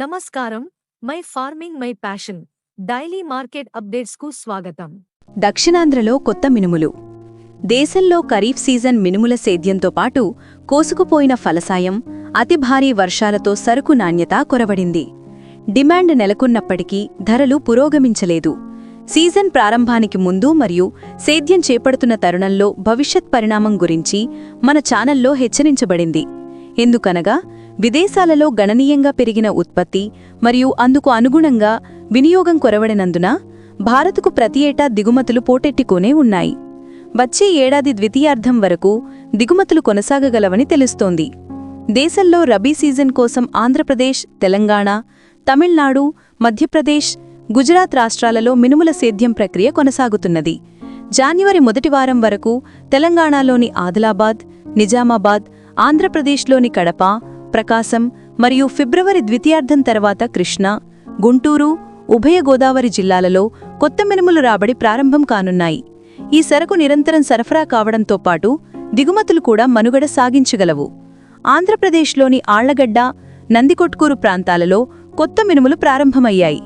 నమస్కారం. My farming my passion. Daily market అప్డేట్స్కు స్వాగతం. దక్షిణాంధ్రలో కొత్త మినుములు. దేశంలో ఖరీఫ్ సీజన్ మినుముల సేద్యంతో పాటు కోసుకుపోయిన ఫలసాయం అతి భారీ వర్షాలతో సరుకు నాణ్యత కొరవడింది డిమాండ్ నెలకొన్నప్పటికీ ధరలు పురోగమించలేదు. సీజన్ ప్రారంభానికి ముందు మరియు సేద్యం చేపడుతున్న తరుణంలో భవిష్యత్ పరిణామం గురించి మన ఛానల్లో హెచ్చరించబడింది. ఎందుకనగా విదేశాలలో గణనీయంగా పెరిగిన ఉత్పత్తి మరియు అందుకు అనుగుణంగా వినియోగం కొరవడినందున భారత్కు ప్రతి ఏటా దిగుమతులు పోటెట్టుకునే ఉన్నాయి. వచ్చే ఏడాది ద్వితీయార్థం వరకు దిగుమతులు కొనసాగగలవని తెలుస్తోంది. దేశంలో రబీ సీజన్ కోసం ఆంధ్రప్రదేశ్ తెలంగాణ తమిళనాడు మధ్యప్రదేశ్ గుజరాత్ రాష్ట్రాలలో మినుముల సేద్యం ప్రక్రియ కొనసాగుతున్నది. జాన్యువరి మొదటి వారం వరకు తెలంగాణలోని ఆదిలాబాద్ నిజామాబాద్ ఆంధ్రప్రదేశ్లోని కడప ప్రకాశం మరియు ఫిబ్రవరి ద్వితీయార్థం తర్వాత కృష్ణా గుంటూరు ఉభయ గోదావరి జిల్లాలలో కొత్త మినుములు రాబడి ప్రారంభం కానున్నాయి. ఈ సరకు నిరంతరం సరఫరా కావడంతో పాటు దిగుమతులు కూడా మనుగడ సాగించగలవు. ఆంధ్రప్రదేశ్లోని ఆళ్ళగడ్డ నందికొట్కూరు ప్రాంతాలలో కొత్త మినుములు ప్రారంభమయ్యాయి.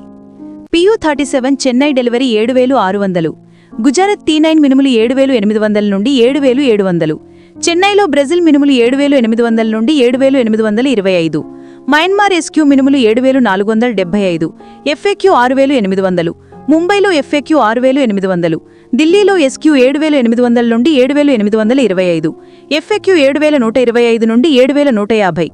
P U thirty seven Chennai delivery ఏడు వేలు ఆరు వందలు గుజరాత్ టీ నైన్ మినుములు ఏడు వేలు ఎనిమిది వందల నుండి ఏడు వేలు ఏడు వందలు చెన్నైలో బ్రెజిల్ మినుములు ఏడు వేలు ఎనిమిది వందల నుండి ఏడు వేలు ఎనిమిది వందల ఇరవై ఐదు. మయన్మార్ ఎస్క్యూ మినుములు ఏడు వేలు నాలుగు వందల డెబ్బై ఐదు. ఎఫ్ఏక్యూ ఆరు వేలు ఎనిమిది వందలు. ముంబైలో ఎఫ్ఏక్యూ ఆరు వేలు ఎనిమిది వందలు. ఢిల్లీలో ఎస్క్యూ ఏడు వేలు ఎనిమిది వందల నుండి ఏడు వేలు ఎనిమిది వందల ఇరవై ఐదు. ఎఫ్ఏక్యూ ఏడు వేల నూట ఇరవై ఐదు నుండి ఏడు వేల నూట యాభై.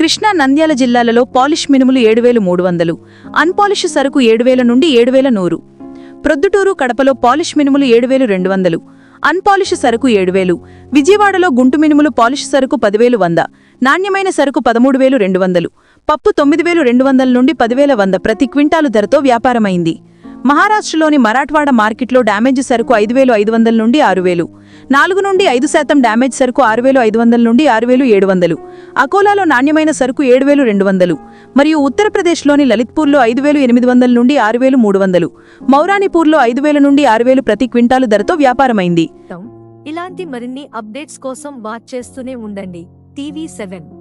కృష్ణా నంద్యాల జిల్లాలలో పాలిష్ మినుములు ఏడు వేలు మూడు వందలు. అన్పాలిష్ సరుకు ఏడు వేల నుండి ఏడు వేల నూరు. ప్రొద్దుటూరు కడపలో పాలిష్ మినుములు ఏడు వేలు రెండు వందలు. అన్పాలిష్ సరుకు ఏడు వేలు విజయవాడలో గుంటు మినుములు పాలిష్ సరుకు పదివేలు వంద. నాణ్యమైన సరుకు పదమూడు వేలు రెండు వందలు. పప్పు తొమ్మిది వేలు రెండు వందల నుండి పదివేల వంద ప్రతి క్వింటాలు ధరతో వ్యాపారమైంది. మహారాష్ట్రలోని మరాఠ్వాడ మార్కెట్లో డ్యామేజ్ సరుకు ఐదు వేలు ఐదు వందల నుండి ఆరు వేలు. నాలుగు నుండి ఐదు శాతం డ్యామేజ్ సరుకు ఆరు వేలు ఐదు వందల నుండి ఆరు వేలు ఏడు వందలు. అకోలాలో నాణ్యమైన సరుకు ఏడు వేలు రెండు వందలు. మరియు ఉత్తరప్రదేశ్లోని లలిత్పూర్లో ఐదు వేలు ఎనిమిది వందల నుండి ఆరు వేలు మూడు వందలు. మౌరానిపూర్లో ఐదు వేల నుండి ఆరు వేలు ప్రతి క్వింటాలు ధరతో వ్యాపారమైంది. ఇలాంటి మరిన్ని అప్డేట్స్ కోసం వాచ్ చేస్తూనే ఉండండి. TV seven.